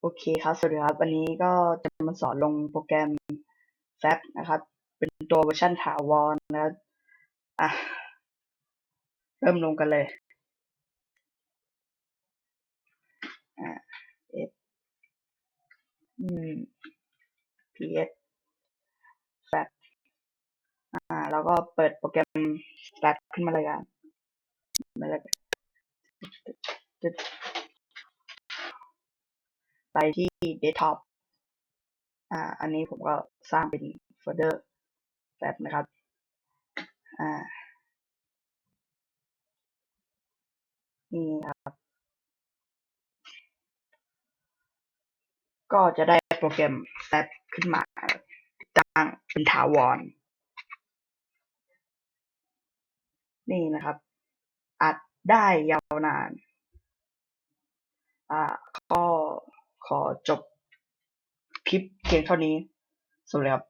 โอเคครับ สวัสดีครับ วันนี้ก็จะมาสอนลงโปรแกรม f a b นะครับ เป็นตัวเวอร์ชันถาวรนะครับอะ เริ่มลงกันเลยอ่า f อืม ps f a b อ่า แล้วก็เปิดโปรแกรม f a b ขึ้นมาเลยกันมาเลย ไปที่ desktop อ่า อันนี้ผมก็สร้างเป็นโฟลเดอร์แฟบนะครับ อ่า นี่ครับ ก็จะได้โปรแกรมแฟบขึ้นมาตั้งเป็นถาวร นี่นะครับ อัดได้ยาวนาน อ่า ขอจบคลิปเพียงเท่านี้ สวัสดีครับ